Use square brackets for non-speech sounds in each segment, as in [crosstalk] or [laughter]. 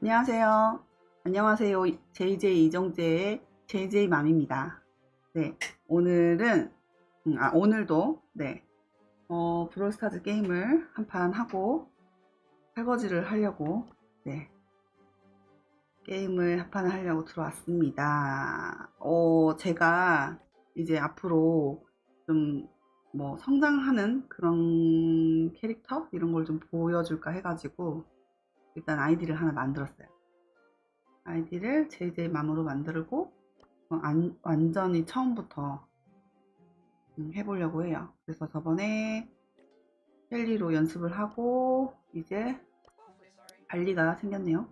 안녕하세요. 안녕하세요. JJ 이정재의 JJ맘입니다. 네, 오늘은, 음, 아, 오늘도, 네, 어, 브롤스타즈 게임을 한 판 하고, 설거지를 하려고, 네, 게임을 한판 하려고 들어왔습니다. 어, 제가 이제 앞으로 좀, 뭐, 성장하는 그런 캐릭터? 이런 걸 좀 보여줄까 해가지고, 일단 아이디를 하나 만들었어요. 아이디를 JJ맘으로 만들고 어, 안- 완전히 처음부터 음, 해보려고 해요. 그래서 저번에 헬리로 연습을 하고 이제 발리가 생겼네요.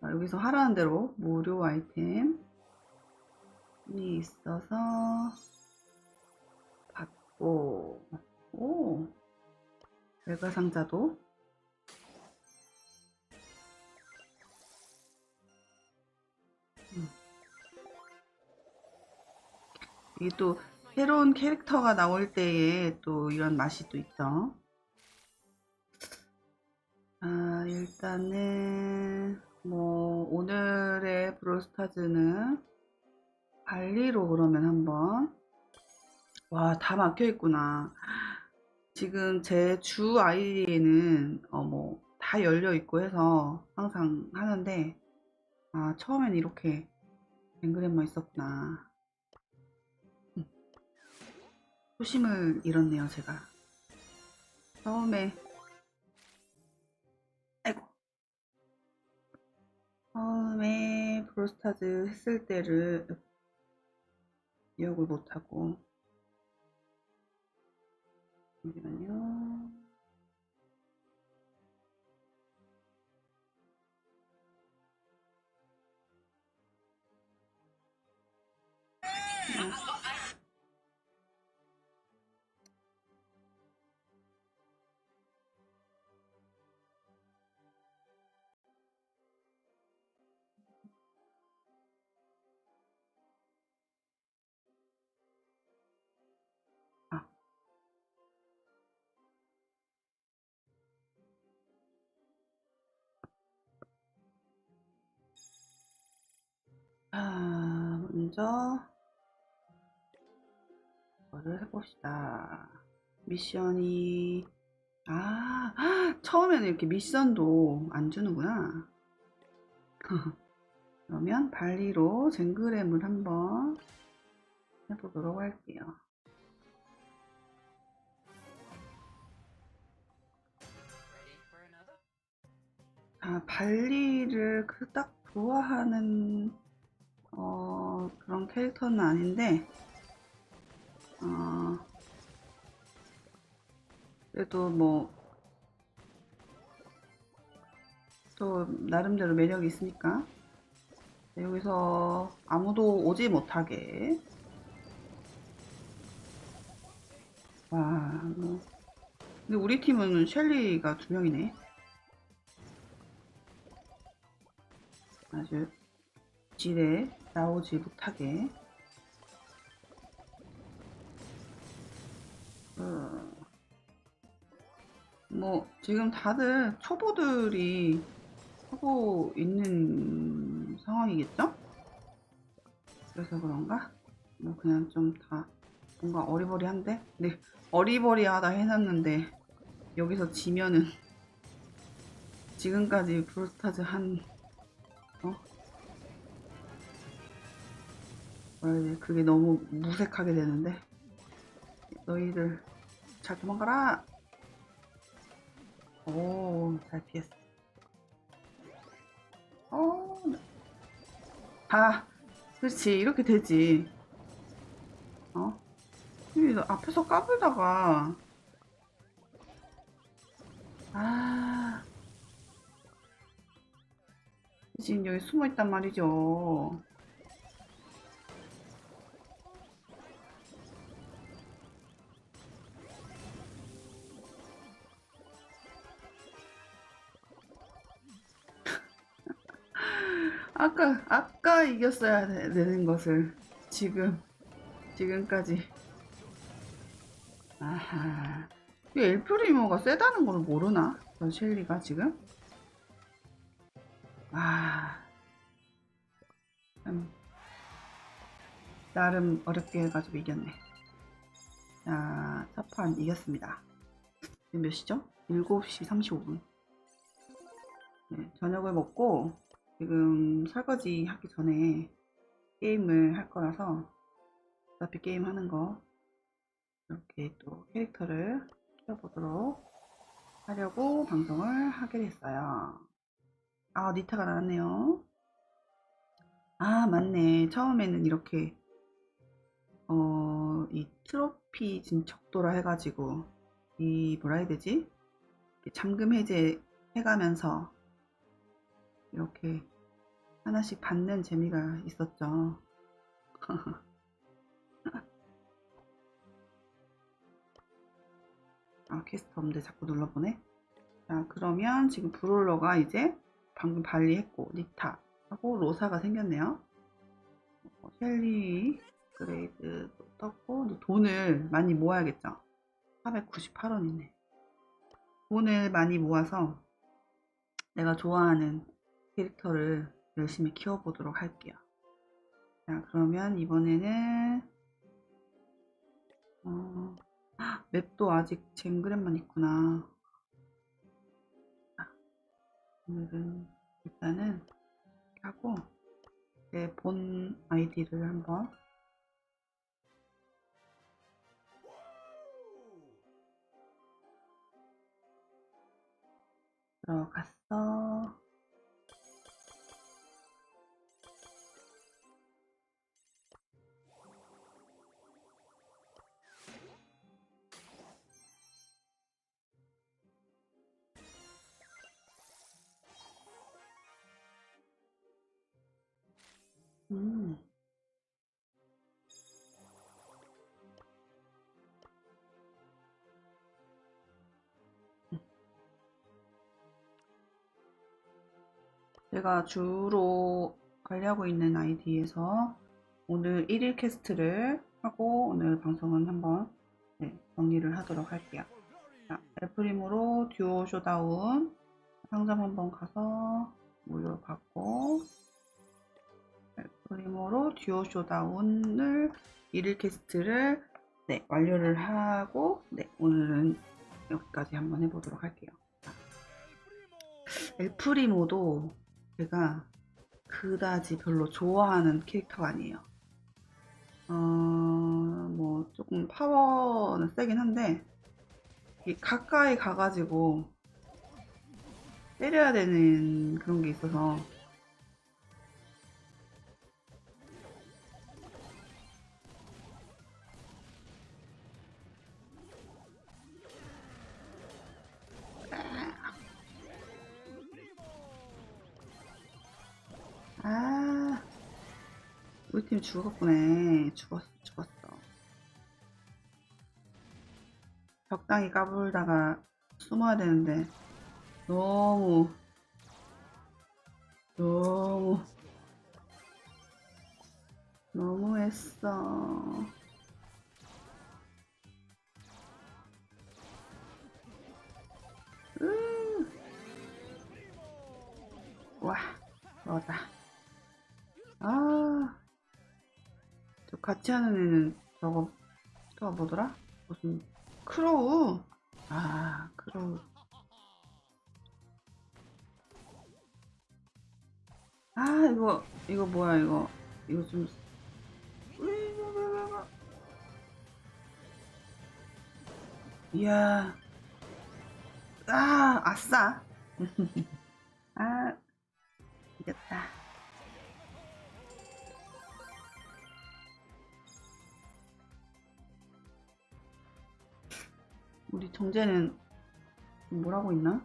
자, 여기서 하라는 대로 무료 아이템이 있어서 받고 오. 별과상자도. 이게 또 새로운 캐릭터가 나올 때에 또 이런 맛이 또 있죠. 아, 일단은 뭐 오늘의 브롤스타즈는 발리로 그러면 한번 와, 다 막혀 있구나. 지금 제 주 아이디에는 어 뭐 다 열려 있고 해서 항상 하는데 아, 처음엔 이렇게 앵그램만 있었구나. 초심을 잃었네요, 제가. 처음에, 아이고. 처음에 브로스타즈 했을 때를 기억을 못하고. 잠시만요. 아, 먼저, 이거를 해봅시다. 미션이, 아, 처음에는 이렇게 미션도 안 주는구나. [laughs] 그러면 발리로 젠그램을 한번 해보도록 할게요. 아, 발리를 그딱 좋아하는 어, 그런 캐릭터는 아닌데, 어, 그래도 뭐, 또 나름대로 매력이 있으니까 네, 여기서 아무도 오지 못하게 와, 뭐. 근데 우리 팀은 셸리가 두 명이네. 아주 지뢰 나오지 못하게. 어, 뭐, 지금 다들 초보들이 하고 있는 상황이겠죠? 그래서 그런가? 뭐, 그냥 좀 다 뭔가 어리버리한데? 근데 어리버리하다 해놨는데, 여기서 지면은 지금까지 브로스타즈 한, 해야 돼? 그게 너무 무색하게 되는데. 너희들 잘 도망가라. 오 잘 피했어. 어, 아 그렇지. 이렇게 되지. 어? 이너 앞에서 까불다가. 아. 지금 여기 숨어 있단 말이죠 아까 아까 이겼어야 되- 되는 것을 지금 지금까지. 아하. 이 엘프리모가 세다는 걸 모르나? 저 셸리가 지금? 아. 참. 나름 어렵게 해가지고 이겼네. 자, 첫판 이겼습니다. 몇 시죠? 7시 35분. 네, 저녁을 먹고 지금 설거지 하기 전에 게임을 할 거라서 어차피 게임 하는 거 이렇게 또 캐릭터를 키워보도록 하려고 방송을 하게 됐어요. 아, 니타가 나왔네요. 아, 맞네. 처음에는 이렇게, 어, 이 트로피 진척도라 해가지고, 이, 뭐라 해야 되지? 잠금 해제 해가면서, 이렇게 하나씩 받는 재미가 있었죠. [laughs] 아, 퀘스트 없는데 자꾸 눌러보네. 자, 그러면 지금 브롤러가 이제 방금 발리했고, 니타 하고 로사가 생겼네요. 어, 셸리 그레이드도 떴고, 돈을 많이 모아야겠죠. 498원이네. 돈을 많이 모아서 내가 좋아하는 캐릭터를 열심히 키워보도록 할게요. 자, 그러면 이번에는, 어, 헉, 맵도 아직 젠그램만 있구나. 아, 오늘은 일단은 하고 내 본 아이디를 한번 들어갔어. 음. 제가 주로 관리하고 있는 아이디에서 오늘 1일 캐스트를 하고 오늘 방송은 한번 네, 정리를 하도록 할게요. 자, 엘프림으로 듀오 쇼다운 상점 한번 가서 무료 받고 엘프림으로 듀오 쇼다운을 1일 캐스트를 네, 완료를 하고 네, 오늘은 여기까지 한번 해보도록 할게요. 자, 엘프리모도 제가 그다지 별로 좋아하는 캐릭터가 아니에요. 어, 뭐, 조금 파워는 세긴 한데, 가까이 가가지고 때려야 되는 그런 게 있어서, 우리 팀 죽었구네. 죽었어, 죽었어. 적당히 까불다가 숨어야 되는데, 너무, 너무, 너무 했어. 같이 하는 애는 저거, 저거 뭐더라? 무슨, 크로우? 아, 크로우. 아, 이거, 이거 뭐야, 이거. 이거 좀. 이야. 아, 아싸. [laughs] 우리 정재는 뭐라고 있나?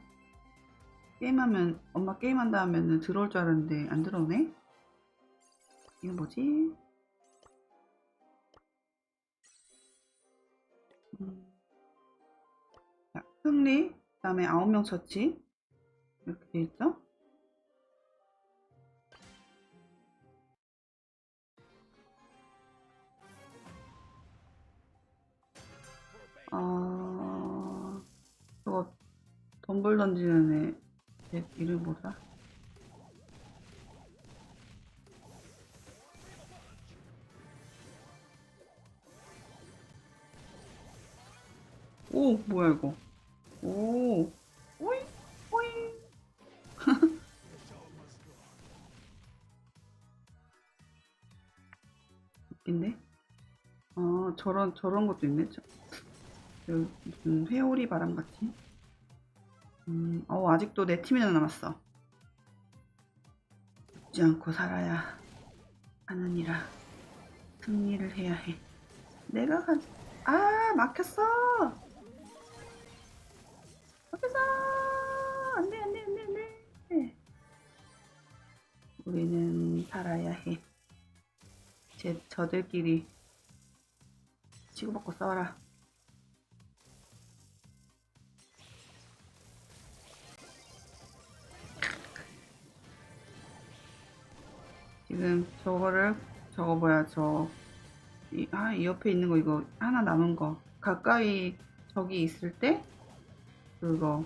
게임하면 엄마 게임한다 하면은 들어올 줄 알았는데 안 들어오네? 이거 뭐지? 음. 자, 승리, 그 다음에 9명 처치 이렇게 돼 있죠? 덤블 던지는 애, 애 이름 뭐더라? 오, 뭐야 이거? 오, 오이, 오이. 웃긴데? 아, 저런 저런 것도 있네. 저, 저 무슨 회오리 바람 같이. 음, 어, 아직도 네 팀이나 남았어. 죽지 않고 살아야 하느니라. 승리를 해야 해. 내가 가, 아, 막혔어! 막혔어! 안 돼, 안 돼, 안 돼, 안 돼. 우리는 살아야 해. 제, 저들끼리 치고받고 싸워라. 지금 저거를 저거 뭐야 저 이, 아, 이 옆에 있는 거 이거 하나 남은 거. 가까이 저기 있을 때 그거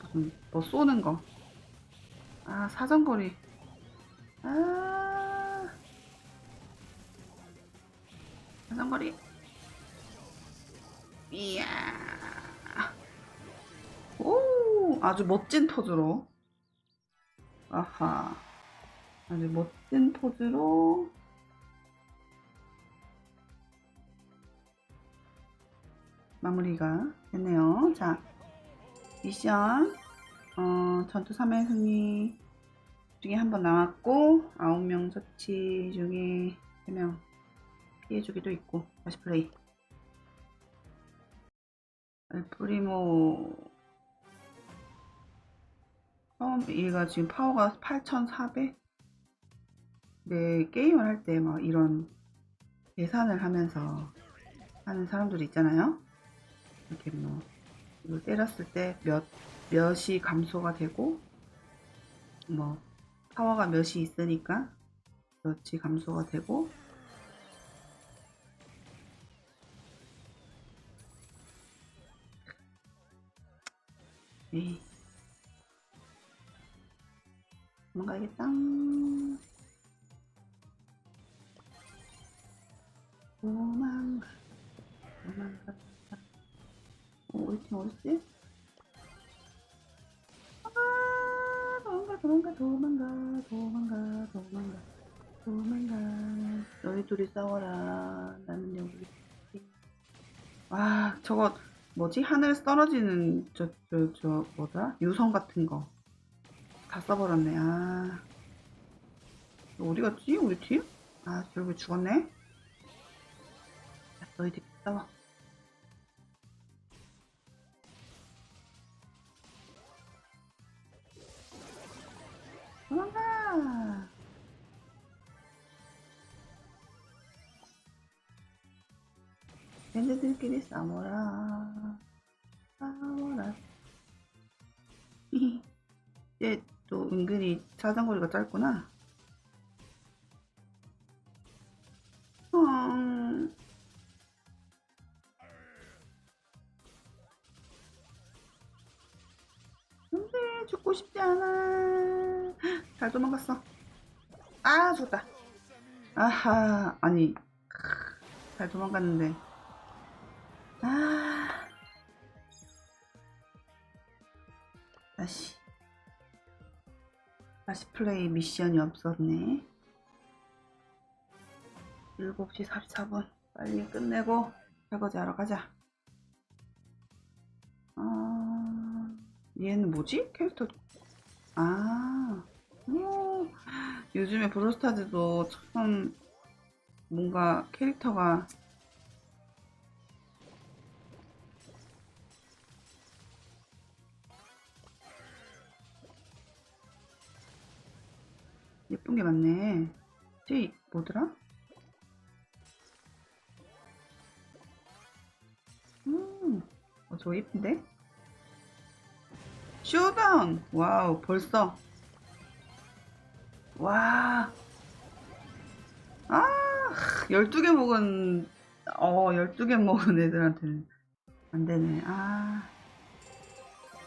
무슨 뭐 쏘는 거. 아 사정거리. 아. 사정거리. 이야. 오 아주 멋진 포즈로. 아하 아주 멋진 포즈로 마무리가 됐네요. 자, 미션. 어, 전투 3회 승리 중에 한번 남았고 9명 처치 중에 3명 피해주기도 있고 다시 플레이. 알프리모. 처음 얘가 지금 파워가 8400 네, 게임을 할때막 이런 계산을 하면서 하는 사람들이 있잖아요. 이렇게 뭐, 이거 때렸을 때 몇, 몇이 감소가 되고, 뭐, 파워가 몇이 있으니까 몇이 감소가 되고, 에이. 도망가야겠다. 도망가, 도망가. 어, 팀 어딨지? 아, 도망가, 도망가, 도망가, 도망가, 도망가, 도망가. 너희 둘이 싸워라. 나는 여기. 와, 저거 뭐지? 하늘에서 떨어지는 저, 저, 저, 뭐더라? 유성 같은 거. 다 써버렸네. 아. 어디 갔지? 우리 팀? 아, 결국에 죽었네? 야, 너희들 싸워. 도망가! 밴드들끼리 싸워라. 싸워라. [laughs] 얘 또 은근히 사정거리가 짧구나. 음. 죽고 싶지 않아. 잘 도망갔어. 아 죽었다. 아하 아니 잘 도망갔는데. 아 다시 다시 플레이 미션이 없었네. 7시 44분 빨리 끝내고 설거지 하러 가자. 얘는 뭐지? 캐릭터 아, 오, 요즘에 브로스타즈도 참 뭔가 캐릭터가 예쁜 게 많네. 쟤 뭐더라? 음, 어, 저거 예쁜데? 쇼다운! 와우, 벌써. 와. 아, 12개 먹은, 어, 12개 먹은 애들한테는 안 되네. 아.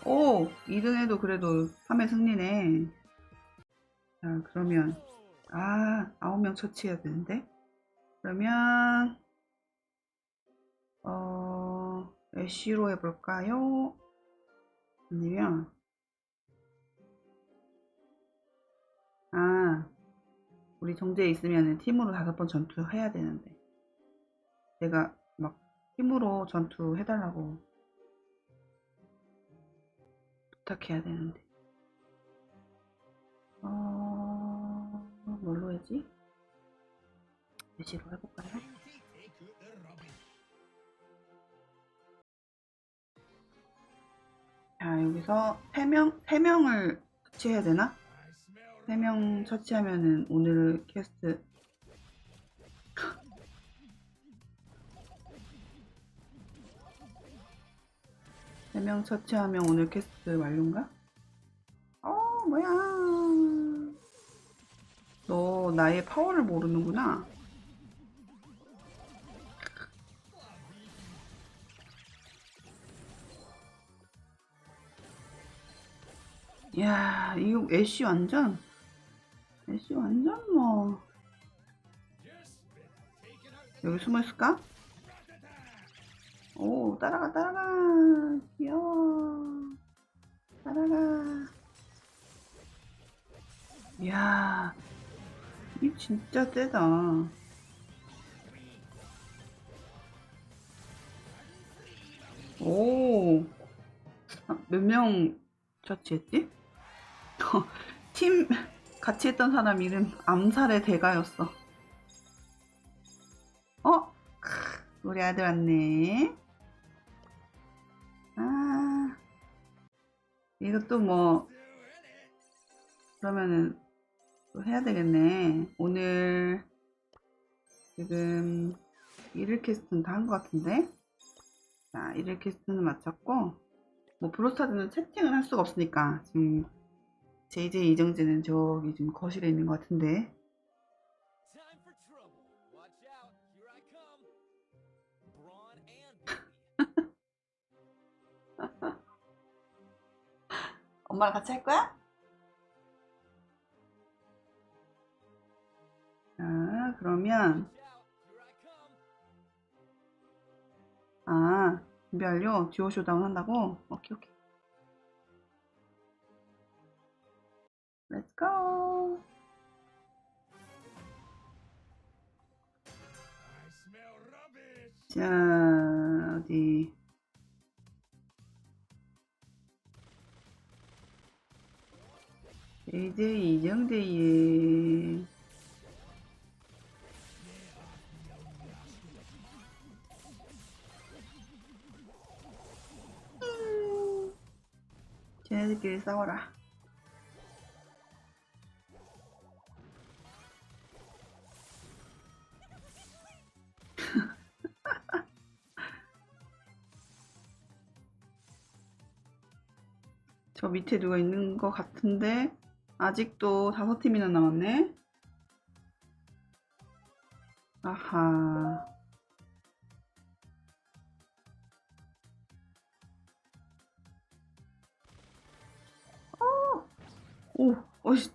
오! 2등 해도 그래도 3회 승리네. 자, 그러면, 아, 9명 처치해야 되는데? 그러면, 어, 애쉬로 해볼까요? 아니면, 아, 우리 정제에 있으면 팀으로 다섯 번 전투 해야 되는데. 내가 막 팀으로 전투 해달라고 부탁해야 되는데. 어, 뭘로 해지? 예시로 해볼까요? 자, 여기서 3명, 3명을 처치해야 되나? 3명 처치하면은 오늘 캐스트 [laughs] 세명 처치하면 오늘 캐스트 완료인가? 어, 뭐야. 너 나의 파워를 모르는구나. 야, 이거 애쉬 완전, 애쉬 완전 뭐. 여기 숨어 있을까? 오, 따라가, 따라가. 귀여워. 따라가. 이야, 이 진짜 세다. 오, 아, 몇명 처치했지? 팀 같이 했던 사람 이름 암살의 대가였어. 어? 크, 우리 아들 왔네. 아, 이것도 뭐, 그러면은, 또 해야 되겠네. 오늘, 지금, 일일 캐스트는 다 한 것 같은데? 자, 일일 캐스트는 마쳤고, 뭐, 브로스타드는 채팅을 할 수가 없으니까, 지금, JJ 이정재는 저기 지금 거실에 있는 것 같은데, 엄마랑 같이 할 거야? 자, 그러면. 아, 준비 완료. 듀오 쇼다운 한다고? 오케이, 오케이. Let's go. 자, 어디. JJ 이정재의 음, 쟤네들끼리 싸워라. 밑에 누가 있는 것 같은데 아직도 다섯 팀이나 남았네. 아하. 어! 오, 어이씨.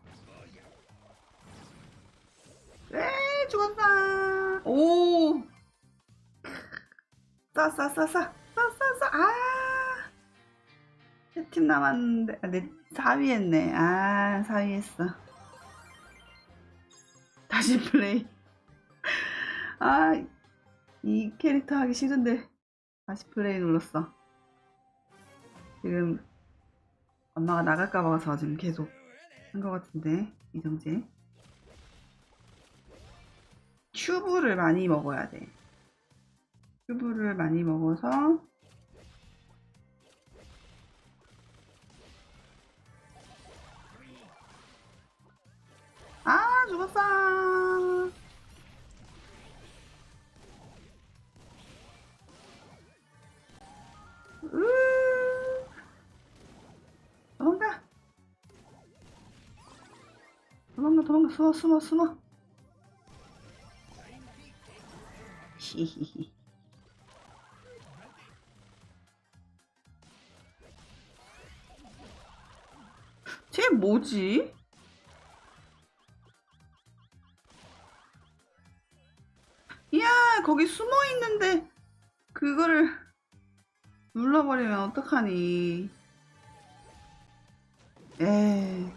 에, 죽었다. 오. 싸, 싸, 싸, 싸, 싸, 싸, 싸. 아. 세팀 남았는데, 아, 내 4위 했네. 아, 4위 했어. 다시 플레이. [laughs] 아, 이 캐릭터 하기 싫은데, 다시 플레이 눌렀어. 지금, 엄마가 나갈까 봐서 지금 계속 한 것 같은데, 이정재. 튜브를 많이 먹어야 돼. 튜브를 많이 먹어서, 아, 죽었어. 으 도망가. 도망가, 도망가, 숨어, 숨어, 숨어. 히히히. 이게 뭐지? 이야, 거기 숨어 있는데, 그거를 눌러버리면 어떡하니. 에이.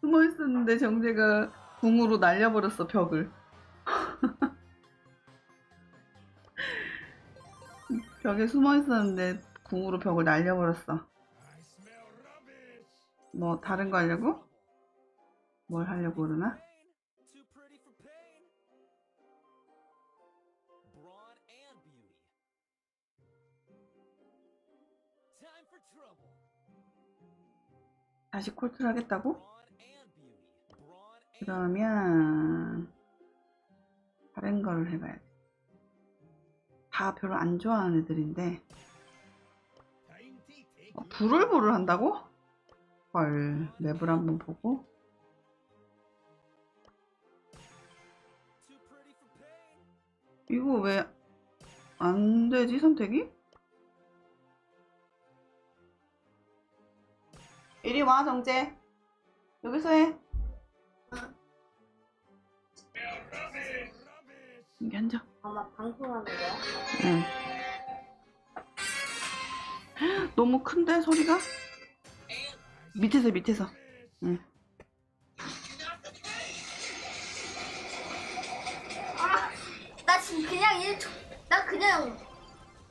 숨어 있었는데 정재가 궁으로 날려버렸어, 벽을. [laughs] 벽에 숨어 있었는데 궁으로 벽을 날려버렸어. 뭐 다른 거 하려고? 뭘 하려고 그러나? 다시 콜트를 하겠다고? 그러면 다른 거를 해봐야 돼. 다 별로 안 좋아하는 애들인데 어, 불을 보를 한다고? 헐 맵을 한번 보고. 이거 왜 안 되지 선택이? 이리 와 정재 여기서 해 여기 앉아 엄마 방송하는 거야? 응. 너무 큰데 소리가? 밑에서 밑에서. 응. 아, 나 지금 그냥 1초, 나 그냥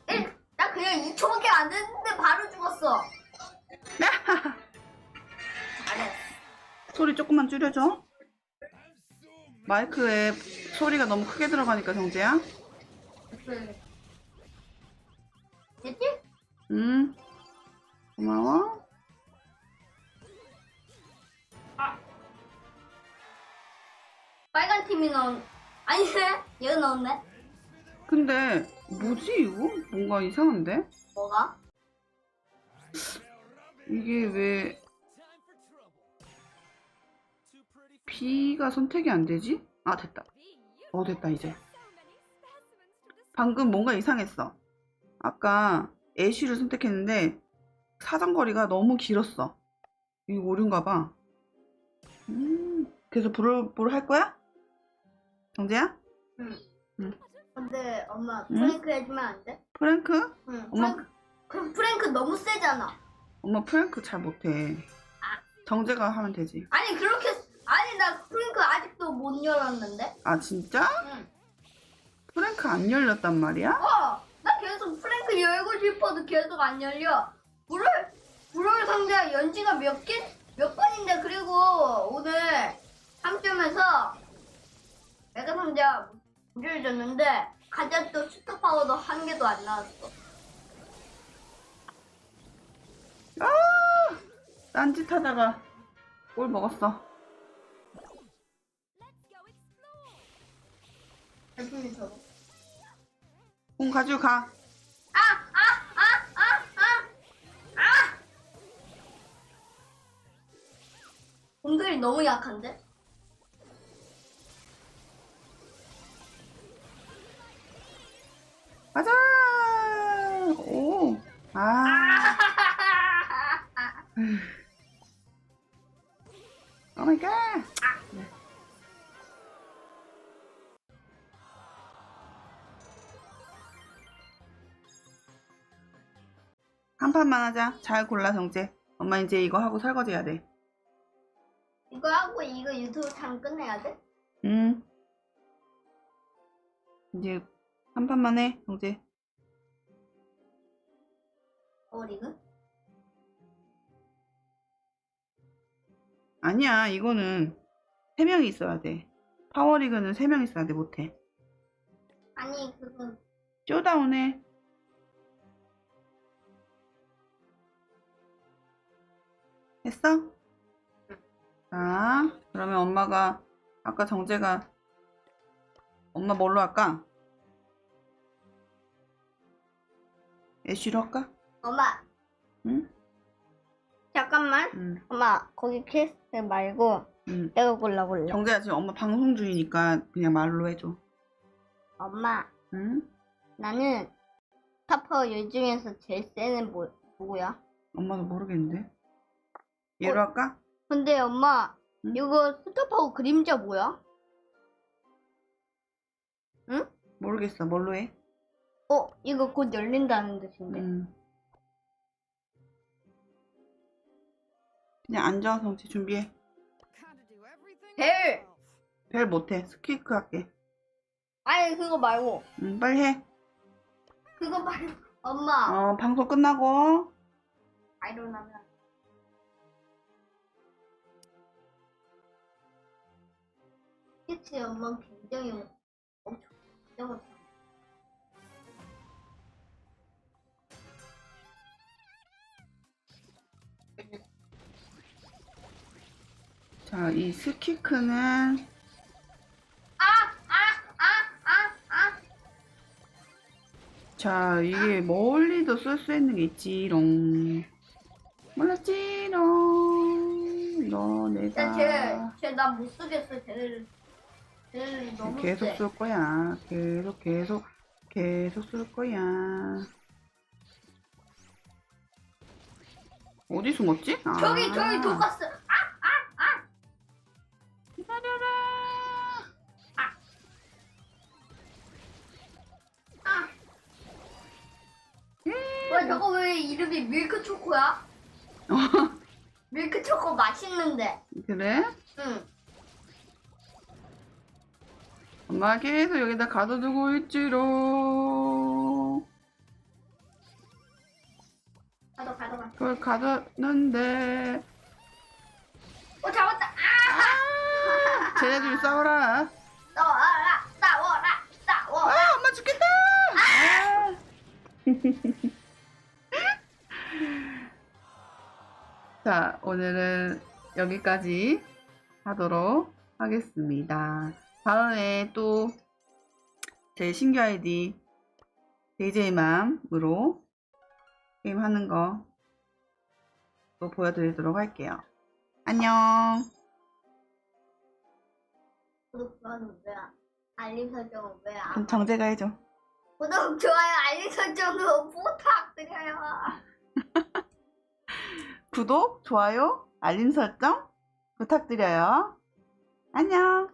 1, 나 그냥 2초밖에 안 됐는데 바로 죽었어. [laughs] 소리 조금만 줄여줘. 마이크에 소리가 너무 크게 들어가니까 정재야. 됐지? 응. 고마워. 빨간 팀이 나온, 아니네? 얘가 나왔네? 근데 뭐지 이거? 뭔가 이상한데? 뭐가? 이게 왜 B가 선택이 안 되지? 아 됐다. 어 됐다 이제. 방금 뭔가 이상했어. 아까 애쉬를 선택했는데 사정거리가 너무 길었어. 이거 오류인가 봐. 음, 그래서 불을 할 거야? 정재야? 근데 엄마 응? 프랭크 해주면 안 돼? 프랭크? 응. 엄마 프랭크, 그럼 프랭크 너무 세잖아. 엄마 프랭크 잘 못해. 정재가 하면 되지. 아니 그렇게 아니 나 프랭크 아직도 못 열었는데. 아 진짜? 응. 프랭크 안 열렸단 말이야? 어, 나 계속 프랭크 열고 싶어도 계속 안 열려. 불을 불을 상자 연지가 몇 개? 몇 번인데 그리고 오늘 3점에서 메가 상자 무리를 줬는데 가자 또 슈터 파워도 한 개도 안 나왔어. 아! 딴짓하다가 꼴 먹었어. 대표님 저거. 공 가지고 가. 아, 아, 아, 아, 아, 아! 공들이 너무 약한데? 가자. 오. 아. [laughs] 오 마이 갓. 한 판만 하자. 잘 골라 정재. 엄마 이제 이거 하고 설거지 해야 돼. 이거 하고 이거 유튜브 장 끝내야 돼? 응. 이제 한 판만 해, 정재. 어, 리그? 아니야, 이거는 세 명이 있어야 돼. 파워리그는 세명 있어야 돼, 못해. 아니, 그건 쇼다운해. 했어? 자, 그러면 엄마가 아까 정재가 엄마 뭘로 할까? 애쉬로 할까? 엄마, 응? 잠깐만. 응, 엄마, 거기 퀘스트 말고 응. 내가 골라 골라. 정재야 지금 엄마 방송 중이니까 그냥 말로 해줘. 엄마, 응? 나는 타퍼 요 중에서 제일 센 뭐, 누구야? 엄마도 모르겠는데. 얘로 할까? 근데 엄마 응? 이거 스톱하고 그림자 뭐야? 응? 모르겠어. 뭘로 해? 어 이거 곧 열린다는 뜻인데. 음. 그냥 앉아, 성치 준비해. 벨. 별 못해. 스퀴크 할게. 아니 그거 말고 응, 빨리 해. 그거 말고 엄마 어, 방송 끝나고. 아이러나면 그치 엄마 굉장히 엄청 굉장히 자, 이 스퀴크는 아 아 아 아 아 자, 이게 멀리도 쓸 수 있는 게 있지롱. 몰랐지롱. 너 내가 쟤쟤 나 못 쓰겠어 쟤를 쟤를 너무 계속 세. 쓸 거야. 계속 계속 계속 쓸 거야. 어디 숨었지? 아. 저기 저기 독가스 기다려라. 아. 왜 저거 왜 이름이 밀크 초코야? [laughs] 밀크 초코 맛있는데. 그래? 응. 엄마 계속 여기다 가둬두고 있지롱. 가도 가도 가. 그걸 가뒀는데. 어 잡았다. 아! 아! 쟤네들 싸워라. 싸워라 싸워라 싸워. 아, 엄마 죽겠다! 아. [laughs] 자, 오늘은 여기까지 하도록 하겠습니다. 다음에 또 제 신규 아이디 DJ맘으로 게임 하는 거 또 보여드리도록 할게요. 안녕! 구독 좋아요는 왜 안? 알림 설정은 왜 안? 그럼 정재가 해줘. 구독 좋아요 알림 설정도 부탁드려요. [laughs] 구독, 좋아요, 알림 설정 부탁드려요. 안녕!